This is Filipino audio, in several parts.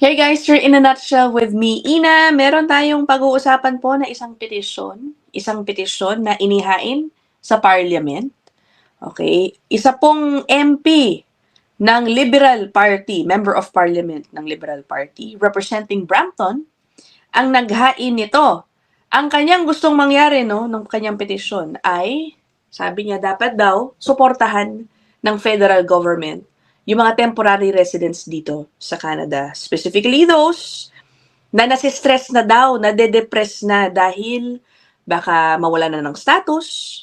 Hey guys, you're in a nutshell with me, Ina. Meron tayong pag-uusapan po na isang petisyon. Isang petisyon na inihain sa parliament. Okay? Isa pong MP ng Liberal Party, Member of Parliament ng Liberal Party, representing Brampton, ang naghain nito. Ang kanyang gustong mangyari, no, ng kanyang petisyon ay, sabi niya, dapat daw, suportahan ng federal government yung mga temporary residents dito sa Canada. Specifically those na nasistress na daw, na de-depress na dahil baka mawala na ng status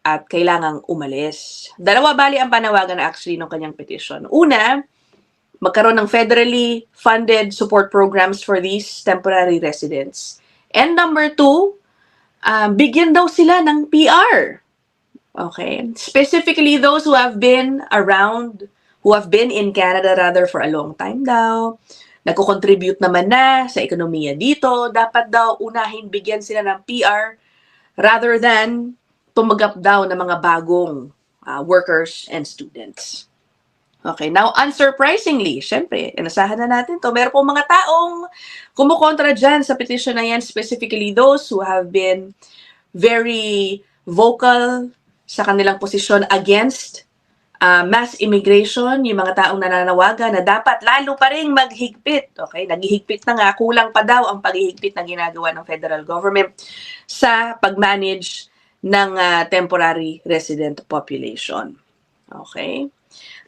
at kailangang umalis. Dalawa bali ang panawagan na actually ng kanyang petition. Una, magkaroon ng federally funded support programs for these temporary residents. And number two, um, bigyan daw sila ng PR. Okay? Specifically those who have been around who have been in Canada rather for a long time daw, nagko-contribute naman na sa ekonomiya dito, dapat daw unahin bigyan sila ng PR rather than tumagap daw ng mga bagong uh, workers and students. Okay, now unsurprisingly, syempre, inasahan na natin to. Meron po mga taong kumukontra dyan sa petition na yan, specifically those who have been very vocal sa kanilang posisyon against uh, mass immigration, yung mga taong nananawagan na dapat lalo pa rin maghigpit. Okay, naghihigpit na nga, kulang pa daw ang paghihigpit na ginagawa ng federal government sa pag-manage ng uh, temporary resident population. Okay?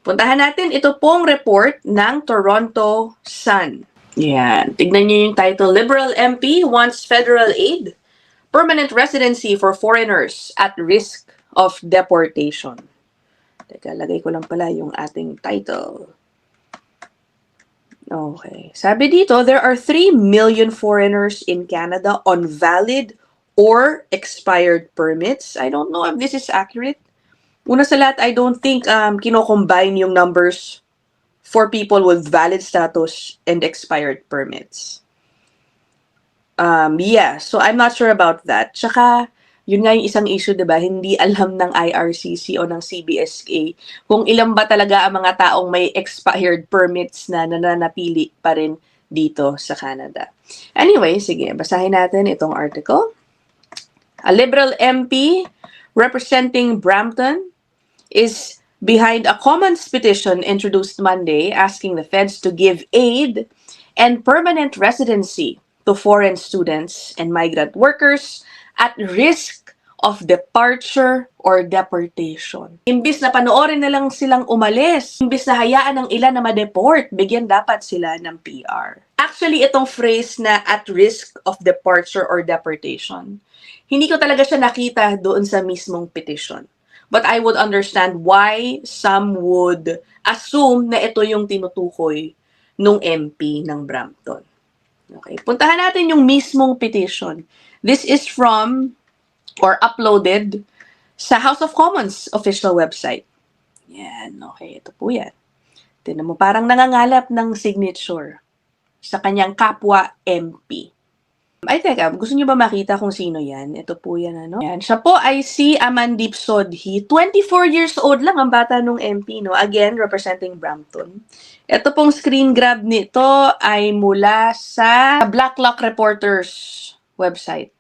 Puntahan natin ito pong report ng Toronto Sun. Yan. Tignan niyo yung title. Liberal MP wants federal aid, permanent residency for foreigners at risk of deportation. Teka, lagay ko lang pala yung ating title. Okay. Sabi dito, there are 3 million foreigners in Canada on valid or expired permits. I don't know if this is accurate. Una sa lahat, I don't think um, kino-combine yung numbers for people with valid status and expired permits. Um, yeah, so I'm not sure about that. Tsaka, yun nga yung isang issue, di ba? Hindi alam ng IRCC o ng CBSA kung ilan ba talaga ang mga taong may expired permits na nananatili pa rin dito sa Canada. Anyway, sige, basahin natin itong article. A Liberal MP representing Brampton is behind a commons petition introduced Monday asking the feds to give aid and permanent residency to foreign students and migrant workers at risk of departure or deportation. Imbis na panoorin na lang silang umalis, imbis na hayaan ng ilan na ma-deport, bigyan dapat sila ng PR. Actually, itong phrase na at risk of departure or deportation, hindi ko talaga siya nakita doon sa mismong petition. But I would understand why some would assume na ito yung tinutukoy nung MP ng Brampton. Okay, puntahan natin yung mismong petition. This is from or uploaded sa House of Commons official website. Yan, okay, ito po yan. Tinan mo, parang nangangalap ng signature sa kanyang kapwa MP. Ay, teka, gusto niyo ba makita kung sino yan? Ito po yan, ano? Yan. Siya po ay si Amandip Sodhi. 24 years old lang ang bata nung MP, no? Again, representing Brampton. Ito pong screen grab nito ay mula sa Blacklock Reporters website.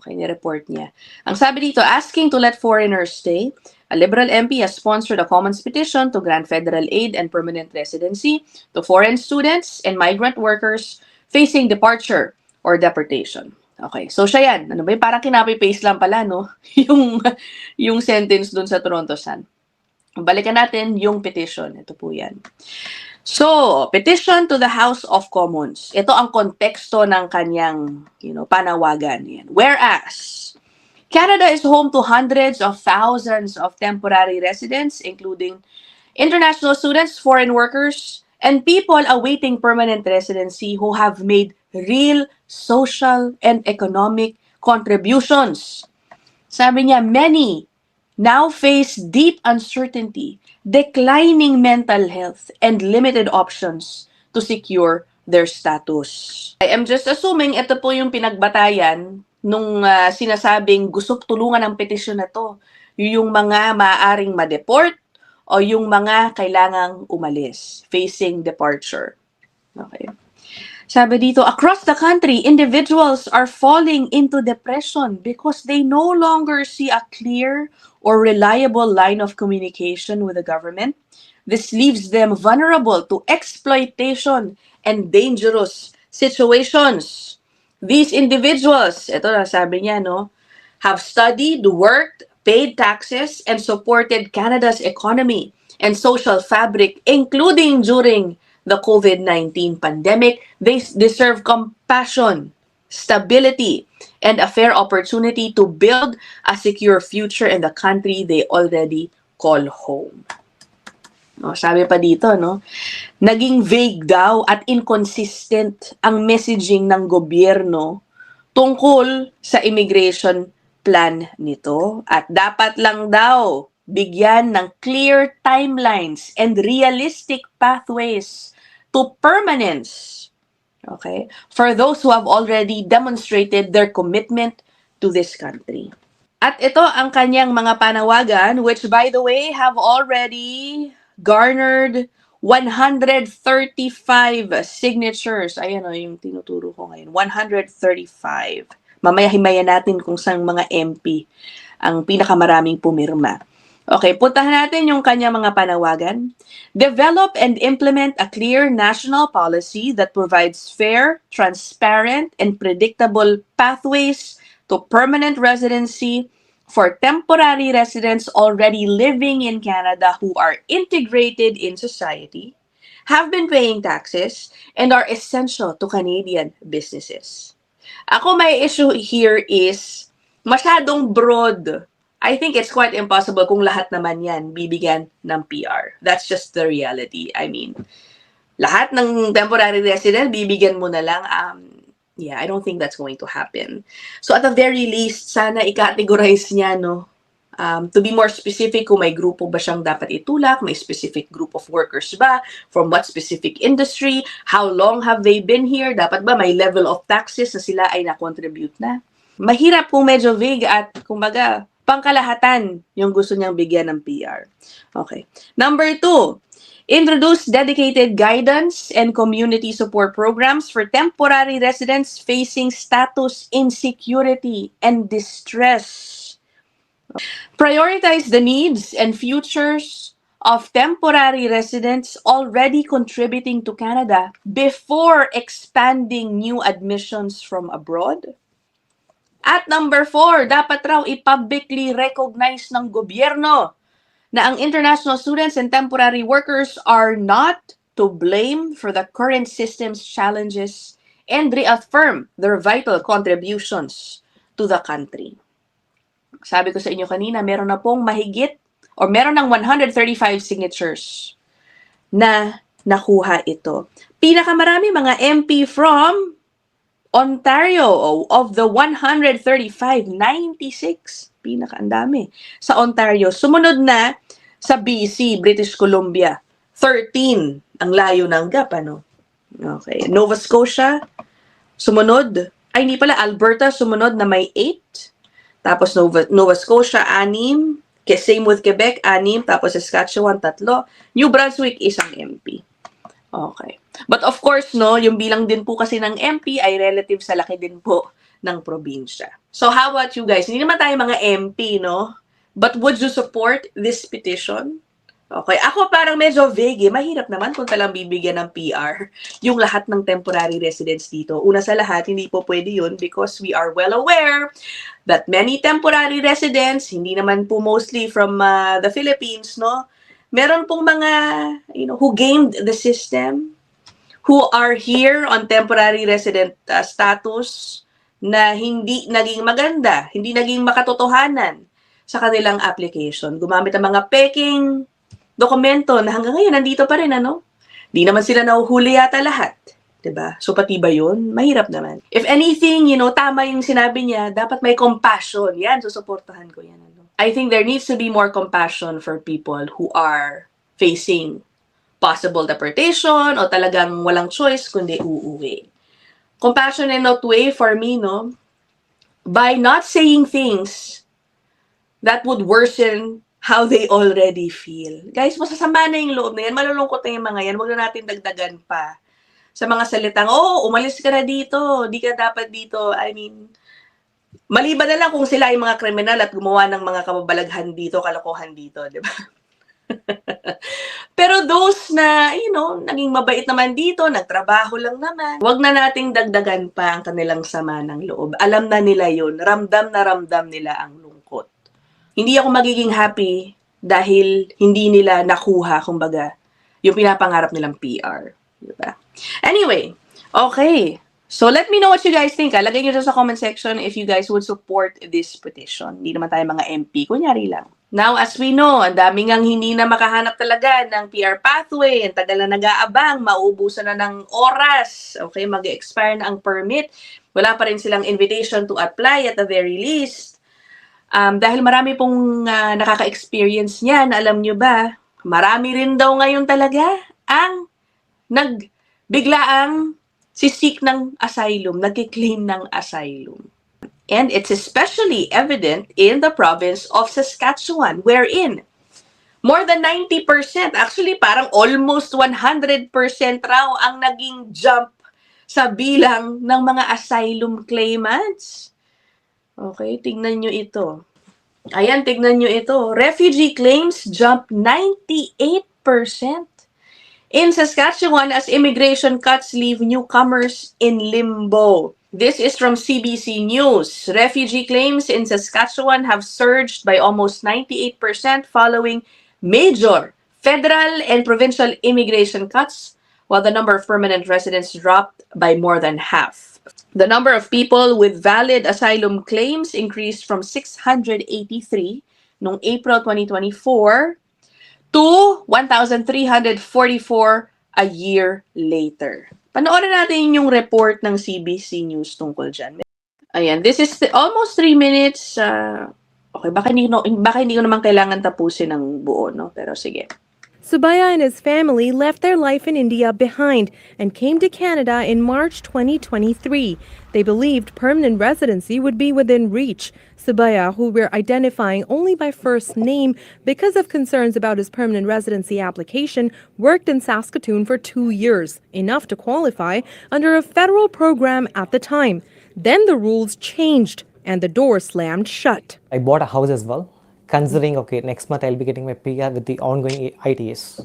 Okay, ni-report niya. Ang sabi dito, asking to let foreigners stay, a Liberal MP has sponsored a commons petition to grant federal aid and permanent residency to foreign students and migrant workers facing departure or deportation. Okay, so siya yan. Ano ba yun? Parang kinapi-paste lang pala, no? yung, yung sentence dun sa Toronto Sun. Balikan natin yung petition. Ito po yan. So, petition to the House of Commons. Ito ang konteksto ng kanyang, you know, panawagan. Yan. Whereas, Canada is home to hundreds of thousands of temporary residents, including international students, foreign workers, and people awaiting permanent residency who have made real social and economic contributions. Sabi niya, many now face deep uncertainty, declining mental health, and limited options to secure their status. I am just assuming ito po yung pinagbatayan nung uh, sinasabing gusto tulungan ng petisyon na to. Yung mga maaaring ma-deport o yung mga kailangang umalis, facing departure. Okay. Sabi dito, across the country, individuals are falling into depression because they no longer see a clear or reliable line of communication with the government. This leaves them vulnerable to exploitation and dangerous situations. These individuals, ito na sabi niya, no, have studied, worked, paid taxes, and supported Canada's economy and social fabric, including during the COVID-19 pandemic. They deserve compassion, stability, and a fair opportunity to build a secure future in the country they already call home. No, sabi pa dito, no? Naging vague daw at inconsistent ang messaging ng gobyerno tungkol sa immigration plan nito at dapat lang daw bigyan ng clear timelines and realistic pathways to permanence. Okay? For those who have already demonstrated their commitment to this country. At ito ang kanyang mga panawagan which by the way have already garnered 135 signatures. Ayan o, yung tinuturo ko ngayon. 135. Mamaya himayan natin kung saan mga MP ang pinakamaraming pumirma. Okay, puntahan natin yung kanya mga panawagan. Develop and implement a clear national policy that provides fair, transparent, and predictable pathways to permanent residency for temporary residents already living in Canada who are integrated in society, have been paying taxes, and are essential to Canadian businesses. Ako may issue here is masyadong broad. I think it's quite impossible kung lahat naman yan bibigyan ng PR. That's just the reality. I mean, lahat ng temporary resident, bibigyan mo na lang. Um, yeah, I don't think that's going to happen. So at the very least, sana i-categorize niya, no? Um, to be more specific, kung may grupo ba siyang dapat itulak, may specific group of workers ba, from what specific industry, how long have they been here, dapat ba may level of taxes na sila ay na-contribute na. Mahirap kung medyo vague at, kumbaga, pangkalahatan yung gusto niyang bigyan ng PR. Okay. Number two, introduce dedicated guidance and community support programs for temporary residents facing status insecurity and distress. Prioritize the needs and futures of temporary residents already contributing to Canada before expanding new admissions from abroad. At number four, dapat raw i-publicly recognize ng gobyerno na ang international students and temporary workers are not to blame for the current system's challenges and reaffirm their vital contributions to the country. Sabi ko sa inyo kanina, meron na pong mahigit or meron ng 135 signatures na nakuha ito. Pinakamarami mga MP from Ontario oh, of the 135, 96. Pinaka ang dami. Sa Ontario. Sumunod na sa BC, British Columbia. 13. Ang layo ng gap, ano? Okay. Nova Scotia, sumunod. Ay, hindi pala. Alberta, sumunod na may 8. Tapos Nova, Nova Scotia, 6. Ke- Same with Quebec, 6. Tapos Saskatchewan, 3. New Brunswick, isang MP. Okay. But of course, no, yung bilang din po kasi ng MP ay relative sa laki din po ng probinsya. So how about you guys? Hindi naman tayo mga MP, no? But would you support this petition? Okay. Ako parang medyo vague. eh. Mahirap naman kung talang bibigyan ng PR yung lahat ng temporary residents dito. Una sa lahat, hindi po pwede yun because we are well aware that many temporary residents, hindi naman po mostly from uh, the Philippines, no? Meron pong mga, you know, who gamed the system, who are here on temporary resident uh, status na hindi naging maganda, hindi naging makatotohanan sa kanilang application. Gumamit ng mga peking dokumento na hanggang ngayon nandito pa rin, ano? Di naman sila nahuhuli yata lahat. 'di ba? So pati ba 'yun? Mahirap naman. If anything, you know, tama yung sinabi niya, dapat may compassion. Yan, susuportahan ko 'yan. I think there needs to be more compassion for people who are facing possible deportation o talagang walang choice kundi uuwi. Compassion in that way for me, no? By not saying things that would worsen how they already feel. Guys, masasama na yung loob na yan. Malulungkot na yung mga yan. Huwag na natin dagdagan pa. sa mga salitang, oh, umalis ka na dito, di ka dapat dito. I mean, maliban na lang kung sila ay mga kriminal at gumawa ng mga kababalaghan dito, kalokohan dito, di ba? Pero those na, you know, naging mabait naman dito, nagtrabaho lang naman, wag na nating dagdagan pa ang kanilang sama ng loob. Alam na nila yun. Ramdam na ramdam nila ang lungkot. Hindi ako magiging happy dahil hindi nila nakuha, kumbaga, yung pinapangarap nilang PR. Diba? Anyway, okay. So let me know what you guys think. ah. Lagay nyo sa comment section if you guys would support this petition. Hindi naman tayo mga MP. Kunyari lang. Now, as we know, ang daming ang hindi na makahanap talaga ng PR pathway. Ang tagal na nag-aabang. Mauubusan na ng oras. Okay, mag-expire na ang permit. Wala pa rin silang invitation to apply at the very least. Um, dahil marami pong ah, nakaka-experience niyan, alam nyo ba, marami rin daw ngayon talaga ang nagbiglaang sisik ng asylum, nagkiklaim ng asylum. And it's especially evident in the province of Saskatchewan, wherein more than 90%, actually parang almost 100% raw ang naging jump sa bilang ng mga asylum claimants. Okay, tingnan nyo ito. Ayan, tignan nyo ito. Refugee claims jump 98% in Saskatchewan as immigration cuts leave newcomers in limbo. This is from CBC News. Refugee claims in Saskatchewan have surged by almost 98% following major federal and provincial immigration cuts, while the number of permanent residents dropped by more than half. The number of people with valid asylum claims increased from 683 noong April 2024 to 1,344 a year later. Panoorin natin yung report ng CBC News tungkol dyan. Ayan, this is almost three minutes. uh, okay, baka hindi, no, baka hindi ko naman kailangan tapusin ng buo, no? Pero sige. Subaya and his family left their life in India behind and came to Canada in March 2023. They believed permanent residency would be within reach. Subaya, who we're identifying only by first name because of concerns about his permanent residency application, worked in Saskatoon for two years, enough to qualify under a federal program at the time. Then the rules changed and the door slammed shut. I bought a house as well, considering okay, next month I'll be getting my PR with the ongoing ITS.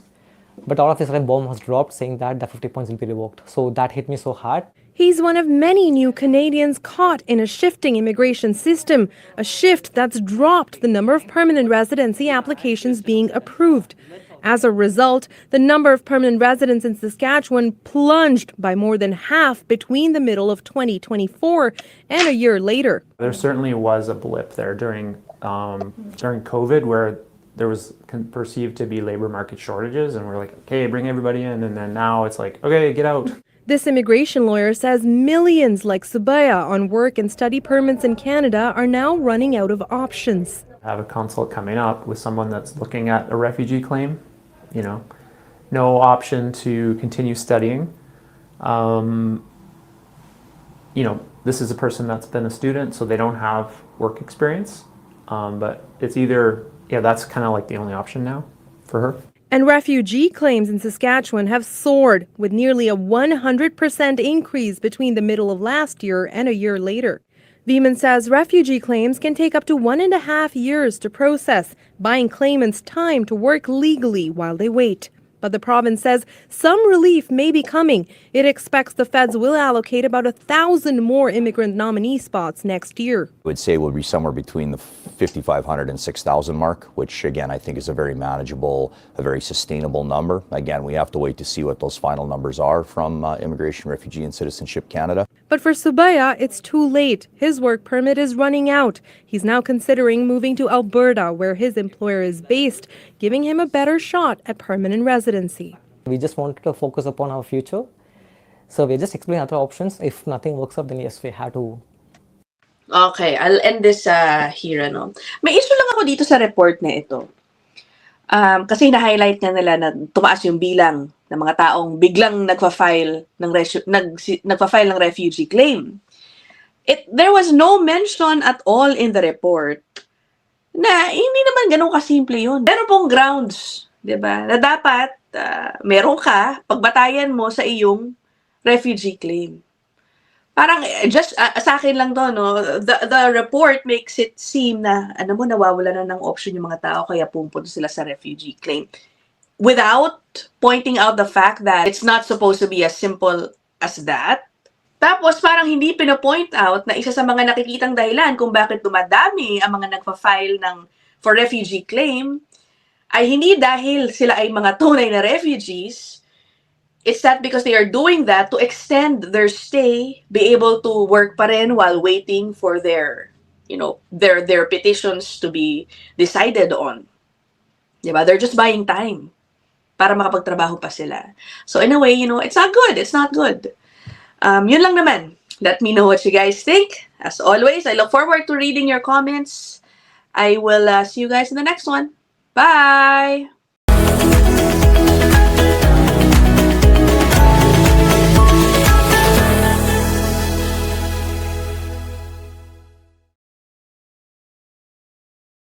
But all of a sudden, bomb was dropped saying that the 50 points will be revoked. So that hit me so hard. He's one of many new Canadians caught in a shifting immigration system, a shift that's dropped the number of permanent residency applications being approved. As a result, the number of permanent residents in Saskatchewan plunged by more than half between the middle of 2024 and a year later. There certainly was a blip there during um, during COVID where there was perceived to be labor market shortages, and we're like, okay, bring everybody in, and then now it's like, okay, get out. This immigration lawyer says millions like Subaya on work and study permits in Canada are now running out of options. I Have a consult coming up with someone that's looking at a refugee claim, you know, no option to continue studying. Um, you know, this is a person that's been a student, so they don't have work experience. Um, but it's either, yeah, that's kind of like the only option now for her. And refugee claims in Saskatchewan have soared, with nearly a 100% increase between the middle of last year and a year later. Veman says refugee claims can take up to one and a half years to process, buying claimants time to work legally while they wait. But the province says some relief may be coming. It expects the feds will allocate about a thousand more immigrant nominee spots next year. I would say would be somewhere between the 5,500 and 6,000 mark, which again I think is a very manageable, a very sustainable number. Again, we have to wait to see what those final numbers are from uh, Immigration, Refugee, and Citizenship Canada. But for Subaya, it's too late. His work permit is running out. He's now considering moving to Alberta, where his employer is based, giving him a better shot at permanent residency. We just wanted to focus upon our future. So we're just exploring other options. If nothing works out, then yes, we have to Okay, I'll end this uh, here, ano. May issue lang ako dito sa report na ito. Um, kasi na-highlight nga nila na tumaas yung bilang ng mga taong biglang nagfa-file ng resu- nag nagfa-file ng refugee claim. It there was no mention at all in the report na hindi naman ganun kasimple yun. Meron pong grounds, 'di ba? Na dapat ah, meron ka pagbatayan mo sa iyong refugee claim. Parang eh, just ah, sa akin lang to no, the the report makes it seem na ano mo nawawala na ng option yung mga tao kaya pupunta sila sa refugee claim without pointing out the fact that it's not supposed to be as simple as that. Tapos parang hindi pinopoint out na isa sa mga nakikitang dahilan kung bakit dumadami ang mga nagfa-file ng for refugee claim ay hindi dahil sila ay mga tunay na refugees. It's that because they are doing that to extend their stay, be able to work pa rin while waiting for their, you know, their their petitions to be decided on. Diba? They're just buying time para makapagtrabaho pa sila. So in a way, you know, it's not good. It's not good. Um, yun lang naman. Let me know what you guys think. As always, I look forward to reading your comments. I will uh, see you guys in the next one. Bye!